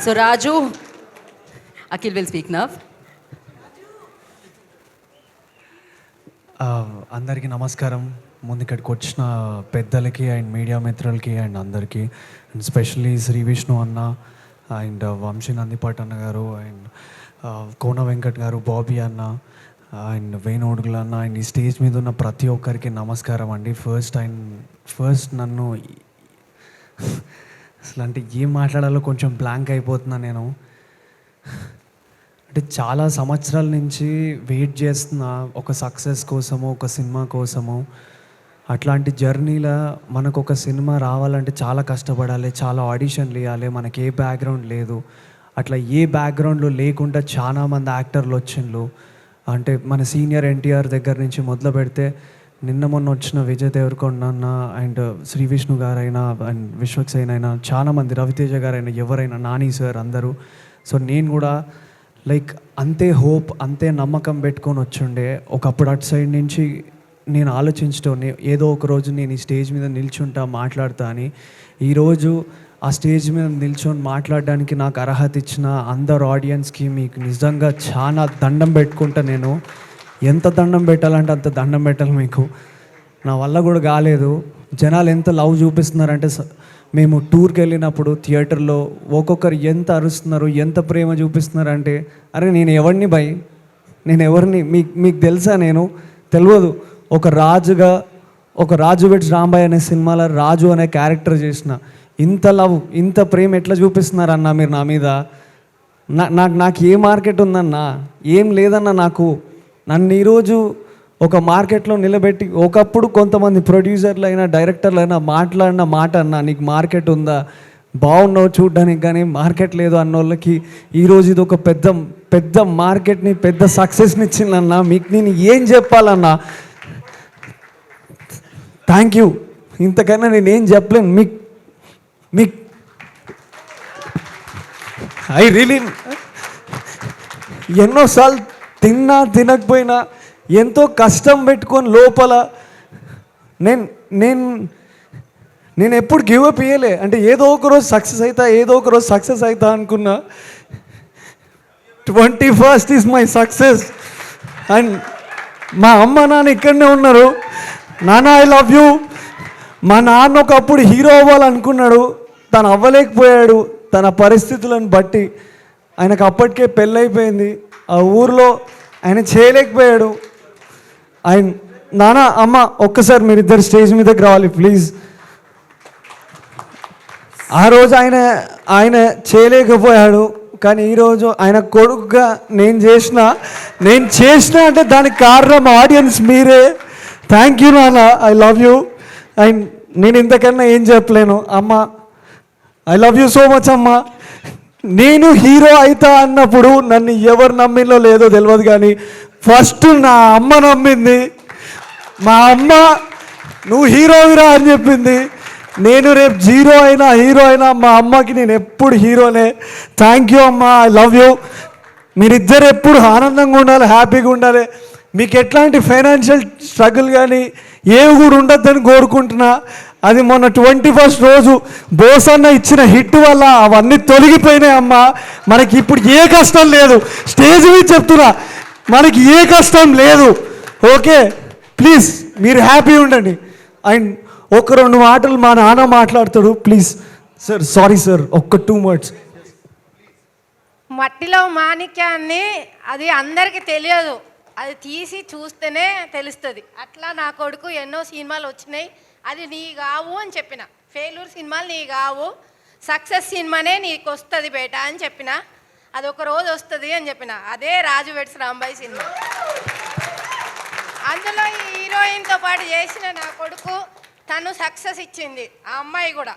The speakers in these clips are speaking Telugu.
So, Raju, Akhil will speak now. Uh, అందరికీ నమస్కారం ముందు ఇక్కడికి వచ్చిన పెద్దలకి అండ్ మీడియా మిత్రులకి అండ్ అందరికీ అండ్ స్పెషల్లీ శ్రీ విష్ణు అన్న అండ్ uh, వంశీ నందిపాట్ అన్న గారు అండ్ uh, కోన వెంకట్ గారు బాబీ అన్న అండ్ వేణుడుగుల అన్న అండ్ ఈ స్టేజ్ మీద ఉన్న ప్రతి ఒక్కరికి నమస్కారం అండి ఫస్ట్ అండ్ ఫస్ట్ నన్ను అసలు అంటే ఏం మాట్లాడాలో కొంచెం బ్లాంక్ అయిపోతున్నా నేను. అంటే చాలా సంవత్సరాల నుంచి వెయిట్ చేస్తున్న ఒక సక్సెస్ కోసము ఒక సినిమా కోసము. అట్లాంటి జర్నీలో మనకు ఒక సినిమా రావాలంటే చాలా కష్టపడాలి చాలా ఆడిషన్లు ఇవ్వాలి మనకి ఏ బ్యాక్గ్రౌండ్ లేదు. అట్లా ఏ బ్యాక్గ్రౌండ్లో లేకుండా చాలా మంది యాక్టర్లు వచ్చిండ్రు అంటే మన సీనియర్ ఎన్టీఆర్ దగ్గర నుంచి మొదలు పెడితే నిన్న మొన్న వచ్చిన విజయ్ దేవరకొండ అన్న అండ్ శ్రీ విష్ణు గారైనా అండ్ విశ్వక్సేన్ అయినా చాలా మంది రవితేజ గారైనా ఎవరైనా నాని సార్ అందరూ. సో నేను కూడా లైక్ అంతే హోప్ అంతే నమ్మకం పెట్టుకొని వచ్చుండే. ఒకప్పుడు అటు సైడ్ నుంచి నేను ఆలోచించడం ఏదో ఒక రోజు నేను ఈ స్టేజ్ మీద నిల్చుంటా మాట్లాడతా అని. ఈరోజు ఆ స్టేజ్ మీద నిల్చొని మాట్లాడడానికి నాకు అర్హత ఇచ్చిన అందరు ఆడియన్స్కి మీకు నిజంగా చాలా దండం పెట్టుకుంటా నేను. ఎంత దండం పెట్టాలంటే అంత దండం పెట్టాలి మీకు. నా వల్ల కూడా కాలేదు. జనాలు ఎంత లవ్ చూపిస్తున్నారంటే మేము టూర్కి వెళ్ళినప్పుడు థియేటర్లో ఒక్కొక్కరు ఎంత అరుస్తున్నారు ఎంత ప్రేమ చూపిస్తున్నారంటే అరే నేను ఎవరిని భయ్ నేను ఎవరిని మీకు మీకు తెలుసా నేను? తెలియదు. ఒక రాజుగా ఒక రాజు వెట్స్ రాంబాయ్ అనే సినిమాలో రాజు అనే క్యారెక్టర్ చేసిన. ఇంత లవ్ ఇంత ప్రేమ ఎట్లా చూపిస్తున్నారన్న మీరు నా మీద? నా నాకు నాకు ఏ మార్కెట్ ఉందన్నా? ఏం లేదన్నా నాకు? నన్ను ఈరోజు ఒక మార్కెట్లో నిలబెట్టి ఒకప్పుడు కొంతమంది ప్రొడ్యూసర్లు అయినా డైరెక్టర్లు అయినా మాట్లాడిన మాట అన్నా నీకు మార్కెట్ ఉందా? బాగున్నావు చూడడానికి కానీ మార్కెట్ లేదు అన్న వాళ్ళకి ఈరోజు ఇది ఒక పెద్ద పెద్ద మార్కెట్ని పెద్ద సక్సెస్ని ఇచ్చిందన్నా మీకు నేను ఏం చెప్పాలన్నా? థ్యాంక్ యూ ఇంతకన్నా నేను ఏం చెప్పలేను. మీకు మీకు. ఐ రియలీ ఎన్నోసార్లు తిన్నా తినకపోయినా ఎంతో కష్టం పెట్టుకొని లోపల నేను నేను నేను ఎప్పుడు గివ్ అప్ ఇయ్యలే. అంటే ఏదో ఒక రోజు సక్సెస్ అవుతా ఏదో ఒక రోజు సక్సెస్ అవుతా అనుకున్నా. Twenty first is my success and మా అమ్మ నాన్న ఇక్కడనే ఉన్నారు. నాన్న ఐ లవ్ యూ మా నాన్న ఒకప్పుడు హీరో అవ్వాలనుకున్నాడు. తను అవ్వలేకపోయాడు. తన పరిస్థితులను బట్టి ఆయనకు అప్పటికే పెళ్ళైపోయింది. ఆ ఊర్లో ఆయన చేయలేకపోయాడు. ఆయన నాన్న అమ్మ ఒక్కసారి మీరిద్దరు స్టేజ్ మీదకి రావాలి ప్లీజ్. ఆ రోజు ఆయన ఆయన చేయలేకపోయాడు. కానీ ఈరోజు ఆయన కొడుకుగా నేను చేసిన నేను చేసిన అంటే దానికి కారణం ఆడియన్స్ మీరే. థ్యాంక్ యూ నాన్న ఐ లవ్ యూ అండ్ నేను ఇంతకన్నా ఏం చెప్పలేను. అమ్మ I love you so much అమ్మా. నేను హీరో అవుతా అన్నప్పుడు నన్ను ఎవరు నమ్మిందో లేదో తెలియదు కానీ ఫస్ట్ నా అమ్మ నమ్మింది. మా అమ్మ నువ్వు హీరోవిరా అని చెప్పింది. నేను రేపు జీరో అయినా హీరో అయినా మా అమ్మకి నేను ఎప్పుడు హీరోనే. థ్యాంక్ యూ అమ్మ ఐ లవ్ యూ మీరిద్దరు ఎప్పుడు ఆనందంగా ఉండాలి హ్యాపీగా ఉండాలి. మీకు ఎట్లాంటి ఫైనాన్షియల్ స్ట్రగుల్ కానీ ఏవి కూడా ఉండొద్దని కోరుకుంటున్నా. అది మొన్న ట్వంటీ ఫస్ట్ రోజు బోసన్న ఇచ్చిన హిట్ వల్ల అవన్నీ తొలగిపోయినాయి అమ్మ. మనకి ఇప్పుడు ఏ కష్టం లేదు. స్టేజ్ మీద చెప్తున్నా మనకి ఏ కష్టం లేదు. ఓకే? ప్లీజ్ మీరు హ్యాపీ ఉండండి. అండ్ ఒక రెండు మాటలు మా నాన్న మాట్లాడతాడు. ప్లీజ్ సార్ సారీ సార్ ఒక్క టూ వర్డ్స్. మట్టిలో మాణిక్యాన్ని అది అందరికీ తెలియదు. అది తీసి చూస్తేనే తెలుస్తుంది. అట్లా నా కొడుకు ఎన్నో సినిమాలు వచ్చినాయి. అది నీ కావు అని చెప్పిన. ఫెయిల్యూర్ సినిమాలు నీ కావు. సక్సెస్ సినిమానే నీకు వస్తుంది బేట అని చెప్పిన. అది ఒక రోజు వస్తుంది అని చెప్పిన. అదే రాజు వెట్స్ రాంబాయి సినిమా. అందులో ఈ హీరోయిన్తో పాటు చేసిన నా కొడుకు తను సక్సెస్ ఇచ్చింది. ఆ అమ్మాయి కూడా.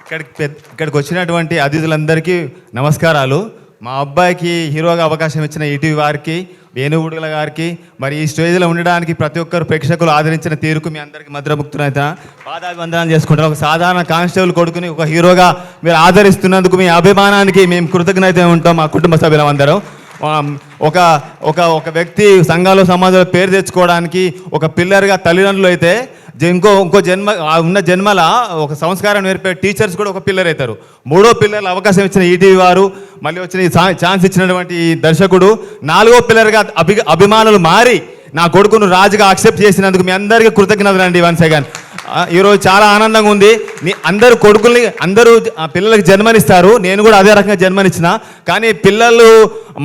ఇక్కడికి ఇక్కడికి వచ్చినటువంటి అతిథులందరికీ నమస్కారాలు. మా అబ్బాయికి హీరోగా అవకాశం ఇచ్చిన ఈటీవీ వారికి వేణుగుడుల గారికి మరి ఈ స్టేజ్లో ఉండడానికి ప్రతి ఒక్కరు ప్రేక్షకులు ఆదరించిన తీరుకు మీ అందరికీ మద్రముక్తునైతే పాదాభివందనాలు చేసుకుంటారు ఒక సాధారణ కానిస్టేబుల్ కొడుకుని ఒక హీరోగా మీరు ఆదరిస్తున్నందుకు మీ అభిమానానికి మేము కృతజ్ఞత ఉంటాం మా కుటుంబ సభ్యులందరూ ఒక ఒక ఒక వ్యక్తి సంఘాలు సమాజంలో పేరు తెచ్చుకోవడానికి ఒక పిల్లర్గా తల్లిదండ్రులు అయితే ఇంకో ఇంకో జన్మ ఉన్న జన్మల ఒక సంస్కారం నేర్పే టీచర్స్ కూడా ఒక పిల్లర్ అవుతారు. మూడో పిల్లర్ల అవకాశం ఇచ్చిన ఈటీవీ వారు మళ్ళీ వచ్చిన ఈ ఛాన్స్ ఇచ్చినటువంటి దర్శకుడు నాలుగో పిల్లర్గా అభి అభిమానులు మారి నా కొడుకును రాజుగా యాక్సెప్ట్ చేసినందుకు మీ అందరికీ కృతజ్ఞతలు అండి వన్స్ అగైన్. ఈరోజు చాలా ఆనందంగా ఉంది. నీ అందరు కొడుకుల్ని అందరూ ఆ పిల్లలకి జన్మనిస్తారు. నేను కూడా అదే రకంగా జన్మనిచ్చిన. కానీ పిల్లలు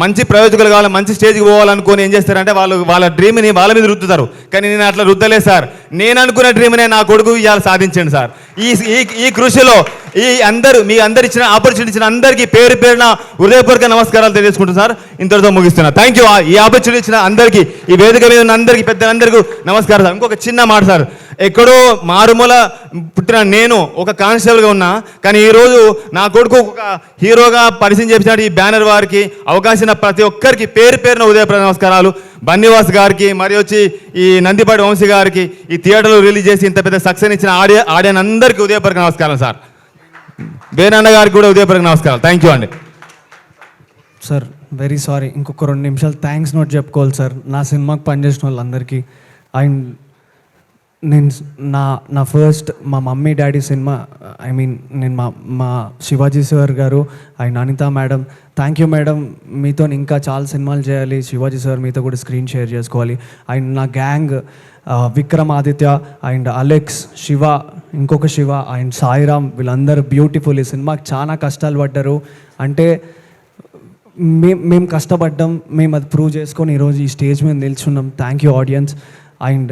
మంచి ప్రయోజకులు కావాలి మంచి స్టేజ్కి పోవాలనుకొని ఏం చేస్తారంటే వాళ్ళు వాళ్ళ డ్రీమ్ని వాళ్ళ మీద రుద్దుతారు. కానీ నేను అట్లా రుద్దలే సార్. నేను అనుకున్న డ్రీమ్నే నా కొడుకు ఇవాళ సాధించండి సార్. ఈ ఈ కృషిలో ఈ అందరూ మీ అందరు ఇచ్చిన ఆపర్చునిటీ ఇచ్చిన అందరికీ పేరు పేరున హృదయపూర్వక నమస్కారాలు తెలియజేసుకుంటున్నా సార్. ఇంతటితో ముగిస్తున్నా. థ్యాంక్ యూ ఈ ఆపర్చునిటీ ఇచ్చిన అందరికీ ఈ వేదిక మీద ఉన్న అందరికీ పెద్దలందరికీ నమస్కారం సార్. ఇంకొక చిన్న మాట సార్. ఎక్కడో మారుమూల పుట్టిన నేను ఒక కానిస్టేబుల్గా ఉన్నా కానీ ఈరోజు నా కొడుకు ఒక హీరోగా పరిచయం చేపించాడు ఈ బ్యానర్ వారికి. అవకాశం ఉన్న ప్రతి ఒక్కరికి పేరు పేరున ఉదయ నమస్కారాలు. బన్నివాస్ గారికి మరి వచ్చి ఈ నందిపాటి వంశీ గారికి ఈ థియేటర్లో రిలీజ్ చేసి ఇంత పెద్ద సక్సెస్ ఇచ్చిన ఆడియో ఆడియన్ అందరికీ ఉదయపూర్వక నమస్కారం సార్. వేరన్న గారికి కూడా ఉదయపూర్వక నమస్కారం థ్యాంక్ యూ అండి. Sir very sorry. ఇంకొక రెండు నిమిషాలు థ్యాంక్స్ నోట్ చెప్పుకోవాలి సార్. నా సినిమాకి పనిచేసిన వాళ్ళందరికీ. అండ్ నేను నా నా ఫస్ట్ మా mummy daddy cinema I mean నేను మా మా శివాజీ సార్ గారు and Anitha madam thank you madam మీతో ఇంకా చాలా సినిమాలు చేయాలి శివాజీ సార్ మీతో కూడా స్క్రీన్ షేర్ చేసుకోవాలి. అండ్ నా gang Vikramaditya and Alex Shiva ఇంకొక శివ అండ్ సాయిరామ్ వీళ్ళందరూ బ్యూటిఫుల్ ఈ సినిమాకి చాలా కష్టాలు పడ్డారు. అంటే మేము మేము కష్టపడ్డాం మేము అది ప్రూవ్ చేసుకొని ఈరోజు ఈ స్టేజ్ మీద నిల్చున్నాం. థ్యాంక్ యూ ఆడియన్స్ అండ్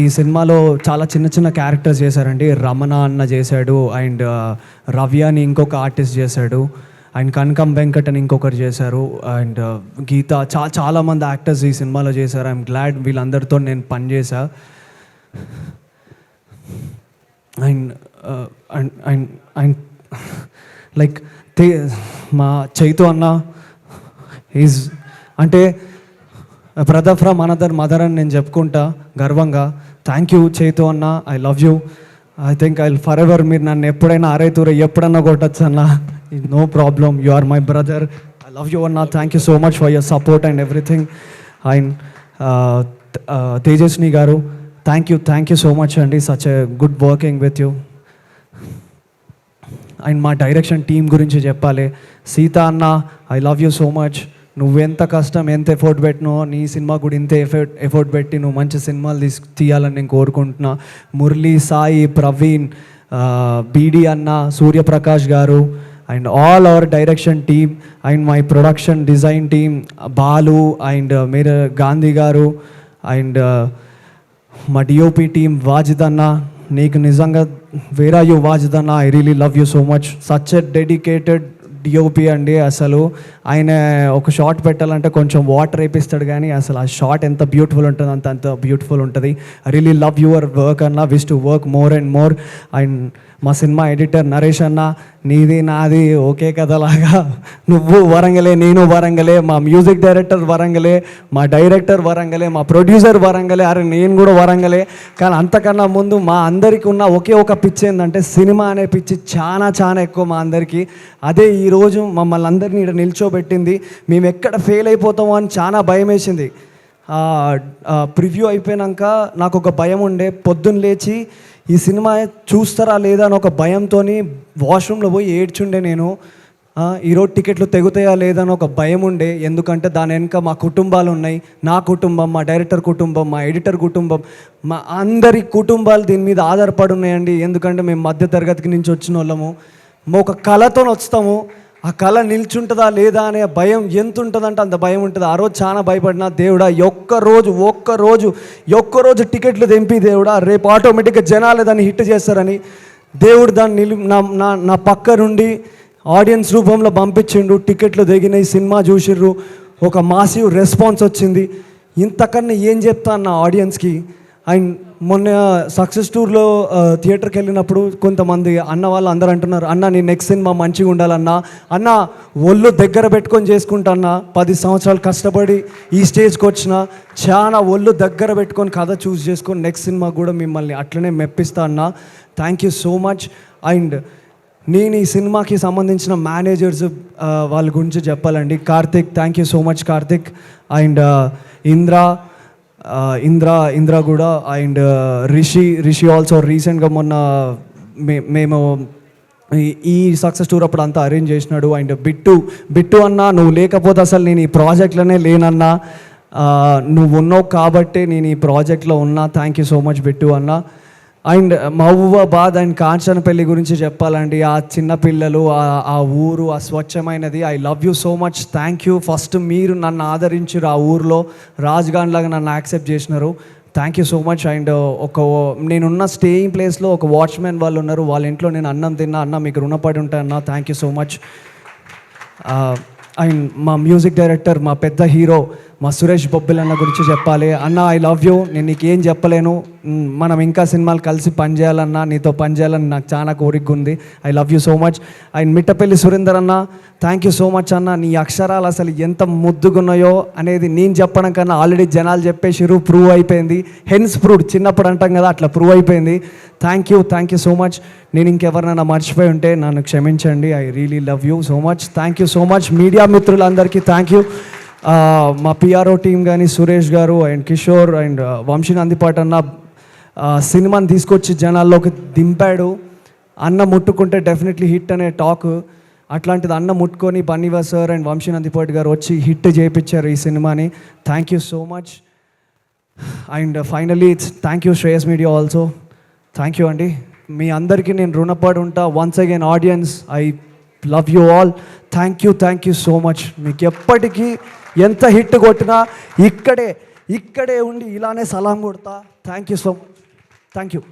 ఈ సినిమాలో చాలా చిన్న చిన్న క్యారెక్టర్స్ చేశారండి. రమణ అన్న చేశాడు అండ్ రవ్య అని ఇంకొక ఆర్టిస్ట్ చేశాడు అండ్ కనకం వెంకట్ అని ఇంకొకరు చేశారు అండ్ గీత చా చాలా మంది యాక్టర్స్ ఈ సినిమాలో చేశారు. ఐఎమ్ గ్లాడ్ వీళ్ళందరితో నేను పనిచేసా and and and and like మా చైతు అన్న ఈజ్ అంటే బ్రదర్ ఫ్రమ్ అనదర్ మదర్ అని నేను చెప్పుకుంటా గర్వంగా. థ్యాంక్ యూ చేతు అన్న. I love you I think I forever మీరు నన్ను ఎప్పుడైనా అరైతూర ఎప్పుడన్నా కొట్టచ్చు అన్న. No problem you are my brother I love you అన్న. Thank you so much for your support and everything and తేజస్ని గారు thank you thank you so much అండి. Such a good working with you and మా డైరెక్షన్ టీం గురించి చెప్పాలి. సీత అన్న I love you so much నువ్వెంత కష్టం ఎంత ఎఫర్ట్ పెట్టినో నీ సినిమా కూడా ఇంత ఎఫర్ట్ ఎఫర్ట్ పెట్టి నువ్వు మంచి సినిమాలు తీసు తీయాలని నేను కోరుకుంటున్నా. మురళీ సాయి ప్రవీణ్ బీడి అన్న సూర్యప్రకాష్ గారు and all our direction team and my production design team Balu and మీరు గాంధీ గారు అండ్ మా డిఓపి టీమ్ వాజిద్ అన్న నీకు నిజంగా వేరా యూ వాజిద్ అన్న? I really love you so much such a dedicated DOP అండి అసలు. ఆయన ఒక షాట్ పెట్టాలంటే కొంచెం వాటర్ వేపిస్తాడు కానీ అసలు ఆ షాట్ ఎంత బ్యూటిఫుల్ ఉంటుంది అంత అంత బ్యూటిఫుల్ ఉంటుంది. I really love your work అన్న. Wish to work more and more and మా సినిమా ఎడిటర్ నరేష్ అన్న నీది నాది ఒకే కథలాగా. నువ్వు వరంగలే నేను వరంగలే మా మ్యూజిక్ డైరెక్టర్ వరంగలే మా డైరెక్టర్ వరంగలే మా ప్రొడ్యూసర్ వరంగలే అరే నేను కూడా వరంగలే. కానీ అంతకన్నా ముందు మా అందరికి ఉన్న ఒకే ఒక పిచ్చి ఏంటంటే సినిమా అనే పిచ్చి చాలా చాలా ఎక్కువ మా అందరికీ. అదే ఈరోజు మమ్మల్ని అందరినీ ఇక్కడ నిల్చోబెట్టింది. మేము ఎక్కడ ఫెయిల్ అయిపోతామో అని చాలా భయం వేసింది. ప్రివ్యూ అయిపోయాక నాకు ఒక భయం ఉండే పొద్దున్న లేచి ఈ సినిమా చూస్తారా లేదా అని ఒక భయంతో వాష్రూమ్లో పోయి ఏడ్చుండే నేను. ఈరోజు టికెట్లు తెగుతాయా లేదా అని ఒక భయం ఉండే. ఎందుకంటే దాని వెనుక మా కుటుంబాలు ఉన్నాయి. నా కుటుంబం మా డైరెక్టర్ కుటుంబం మా ఎడిటర్ కుటుంబం మా అందరి కుటుంబాలు దీని మీద ఆధారపడి ఉన్నాయండి. ఎందుకంటే మేము మధ్య తరగతికి నుంచి వచ్చిన వాళ్ళము మా ఒక కళతో వస్తాము. ఆ కళ నిల్చుంటుందా లేదా అనే భయం ఎంత ఉంటుందంటే అంత భయం ఉంటుంది. ఆ రోజు చాలా భయపడినా దేవుడా ఒక్క రోజు ఒక్క రోజు ఒక్క రోజు టికెట్లు తెంపి దేవుడా రేపు ఆటోమేటిక్గా జనాలు దాన్ని హిట్ చేస్తారని దేవుడు దాన్ని నిలు నా నా నా పక్క నుండి ఆడియన్స్ రూపంలో పంపించిండు టికెట్లు దిగినాయి సినిమా చూసిర్రు. ఒక మాసివ్ రెస్పాన్స్ వచ్చింది. ఇంతకన్నా ఏం చెప్తాను నా ఆడియన్స్కి? అండ్ మొన్న సక్సెస్ టూర్లో థియేటర్కి వెళ్ళినప్పుడు కొంతమంది అన్న వాళ్ళు అందరూ అంటున్నారు అన్న నీ నెక్స్ట్ సినిమా మంచిగా ఉండాలన్నా అన్న ఒళ్ళు దగ్గర పెట్టుకొని చేసుకుంటా అన్న పది సంవత్సరాలు కష్టపడి ఈ స్టేజ్కి వచ్చిన చాలా ఒళ్ళు దగ్గర పెట్టుకొని కథ చూస్ చేసుకొని నెక్స్ట్ సినిమా కూడా మిమ్మల్ని అట్లనే మెప్పిస్తా అన్న thank you so much and నేను ఈ సినిమాకి సంబంధించిన మేనేజర్స్ వాళ్ళ గురించి చెప్పాలండి. Karthik thank you so much Karthik. And Indra Indra Indra కూడా అండ్ రిషి రిషి ఆల్సో రీసెంట్గా మొన్న మే- మేము ఈ- సక్సెస్ టూర్ అప్పుడు అంతా అరేంజ్ చేసినాడు. అండ్ బిట్టు బిట్టు అన్నా నువ్వు లేకపోతే అసలు నేను ఈ ప్రాజెక్ట్లోనే లేనన్నా. నువ్వు ఉన్నావు కాబట్టే నేను ఈ ప్రాజెక్ట్లో ఉన్నా. Thank you so much Bittu అన్నా. అండ్ మహబూబాబాద్ అండ్ కాంచనపల్లి గురించి చెప్పాలండి. ఆ చిన్న పిల్లలు ఆ- ఊరు ఆ స్వచ్ఛమైనది. I love you so much thank you first మీరు నన్ను ఆదరించారు ఆ ఊర్లో. రాజ్గాన్ లాగా నన్ను యాక్సెప్ట్ చేసినారు. Thank you so much and ఒక నేనున్న స్టేయింగ్ ప్లేస్లో ఒక వాచ్మెన్ వాళ్ళు ఉన్నారు. వాళ్ళ ఇంట్లో నేను అన్నం తిన్నా అన్న మీకు రుణపడి ఉంటానన్నా thank you so much and మా మ్యూజిక్ డైరెక్టర్ మా పెద్ద హీరో మా సురేష్ బొబ్బిల్ అన్న గురించి చెప్పాలి. అన్న ఐ లవ్ యూ నేను నీకు ఏం చెప్పలేను. మనం ఇంకా సినిమాలు కలిసి పనిచేయాలన్నా నీతో పనిచేయాలని నాకు చాలా కోరిక ఉంది. I love you so much and Mittapalli Surender అన్న థ్యాంక్ యూ సో మచ్ అన్న. నీ అక్షరాలు అసలు ఎంత ముద్దుగున్నాయో అనేది నేను చెప్పడం కన్నా ఆల్రెడీ జనాలు చెప్పేసిరు ప్రూవ్ అయిపోయింది. హెన్స్ ప్రూవ్ చిన్నప్పుడు అంటాం కదా అట్లా ప్రూవ్ అయిపోయింది. Thank you thank you so much నేను ఇంకెవరినైనా మర్చిపోయి ఉంటే నన్ను క్షమించండి. I really love you so much thank you so much media మిత్రులందరికీ థ్యాంక్ యూ మా పిఆర్ఓ టీం కానీ సురేష్ గారు అండ్ కిషోర్ అండ్ వంశీ నందిపాట్ అన్న సినిమాని తీసుకొచ్చి జనాల్లోకి దింపాడు. అన్న ముట్టుకుంటే డెఫినెట్లీ హిట్ అనే టాక్ అట్లాంటిది అన్న ముట్టుకొని బన్నీవా సార్ అండ్ వంశీ నందిపాట్ గారు వచ్చి హిట్ చేయించారు ఈ సినిమాని. Thank you so much and finally it's thank you Shreyas media also thank you అండి. మీ అందరికీ నేను రుణపడి ఉంటా. Once again audience I love you all thank you thank you so much మీకు ఎప్పటికీ ఎంత హిట్ కొట్టినా ఇక్కడే ఇక్కడే ఉండి ఇలానే సలాం కొడతా. Thank you so much thank you